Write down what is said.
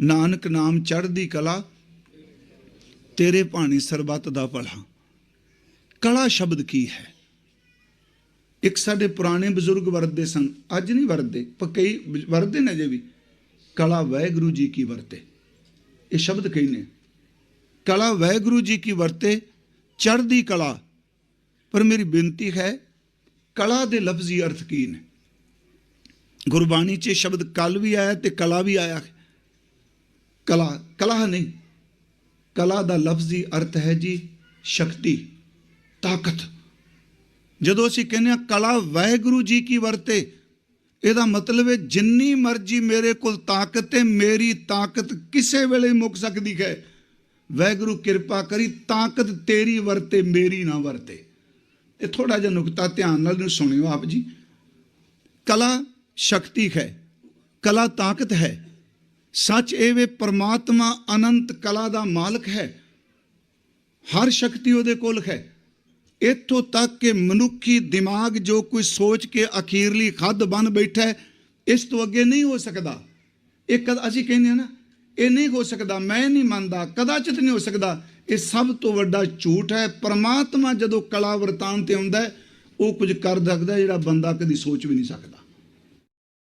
ਨਾਨਕ ਨਾਮ ਚੜ੍ਹਦੀ ਕਲਾ, ਤੇਰੇ ਭਾਣੇ ਸਰਬੱਤ ਦਾ ਭਲਾ। ਕਲਾ ਸ਼ਬਦ ਕੀ ਹੈ? ਇੱਕ ਸਾਡੇ ਪੁਰਾਣੇ ਬਜ਼ੁਰਗ ਵਰਤਦੇ ਸਨ, ਅੱਜ ਨਹੀਂ ਵਰਤਦੇ, ਪਰ ਕਈ ਵਰਤਦੇ ਨੇ ਅਜੇ ਵੀ। ਕਲਾ ਵਾਹਿਗੁਰੂ ਜੀ ਕੀ ਵਰਤੇ। ਇਹ ਸ਼ਬਦ ਕਈ ਨੇ ਕਲਾ ਵਾਹਿਗੁਰੂ ਜੀ ਕੀ ਵਰਤੇ, ਚੜ੍ਹਦੀ ਕਲਾ। ਪਰ ਮੇਰੀ ਬੇਨਤੀ ਹੈ, ਕਲਾ ਦੇ ਲਫ਼ਜ਼ੀ ਅਰਥ ਕੀ ਨੇ? ਗੁਰਬਾਣੀ 'ਚ ਇਹ ਸ਼ਬਦ ਕਲ ਵੀ ਆਇਆ ਤੇ ਕਲਾ ਵੀ ਆਇਆ ਹੈ। ਕਲਾ ਕਲਾ ਨਹੀਂ। ਕਲਾ ਦਾ ਲਫ਼ਜ਼ੀ ਅਰਥ ਹੈ ਜੀ ਸ਼ਕਤੀ, ਤਾਕਤ। ਜਦੋਂ ਅਸੀਂ ਕਹਿੰਦੇ ਆ ਕਲਾ ਵਾਹਿਗੁਰੂ ਜੀ ਕੀ ਵਰਤੇ, ਇਹਦਾ ਮਤਲਬ ਹੈ ਜਿੰਨੀ ਮਰਜ਼ੀ ਮੇਰੇ ਕੋਲ ਤਾਕਤ ਹੈ, ਮੇਰੀ ਤਾਕਤ ਕਿਸੇ ਵੇਲੇ ਮੁੱਕ ਸਕਦੀ ਹੈ। ਵਾਹਿਗੁਰੂ ਕਿਰਪਾ ਕਰੀ, ਤਾਕਤ ਤੇਰੀ ਵਰਤੇ, ਮੇਰੀ ਨਾ ਵਰਤੇ। ਇਹ ਥੋੜਾ ਜਿਹਾ ਨੁਕਤਾ ਧਿਆਨ ਨਾਲ ਨੂੰ ਸੁਣਿਓ ਆਪ ਜੀ। ਕਲਾ ਸ਼ਕਤੀ ਹੈ, ਕਲਾ ਤਾਕਤ ਹੈ। ਸੱਚ ਇਹ ਵੇ ਪ੍ਰਮਾਤਮਾ ਅਨੰਤ ਕਲਾ ਦਾ ਮਾਲਕ ਹੈ। ਹਰ ਸ਼ਕਤੀ ਉਹਦੇ ਕੋਲ ਹੈ। ਇੱਥੋਂ ਤੱਕ ਕਿ ਮਨੁੱਖੀ ਦਿਮਾਗ ਜੋ ਕੋਈ ਸੋਚ ਕੇ ਅਖੀਰਲੀ ਖੱਦ ਬਨ ਬੈਠਾ ਇਸ ਤੋਂ ਅੱਗੇ ਨਹੀਂ ਹੋ ਸਕਦਾ। ਇਹ ਕਦ, ਅਸੀਂ ਕਹਿੰਦੇ ਆ ਨਾ, ਇਹ ਨਹੀਂ ਹੋ ਸਕਦਾ, ਮੈਂ ਨਹੀਂ ਮੰਨਦਾ, ਕਦਾਚਿਤ ਨਹੀਂ ਹੋ ਸਕਦਾ। ਇਹ ਸਭ ਤੋਂ ਵੱਡਾ ਝੂਠ ਹੈ। ਪਰਮਾਤਮਾ ਜਦੋਂ ਕਲਾ ਵਰਤਾਨ ਤੇ ਆਉਂਦਾ ਉਹ ਕੁਝ ਕਰ ਸਕਦਾ ਜਿਹੜਾ ਬੰਦਾ ਕਦੀ ਸੋਚ ਵੀ ਨਹੀਂ ਸਕਦਾ।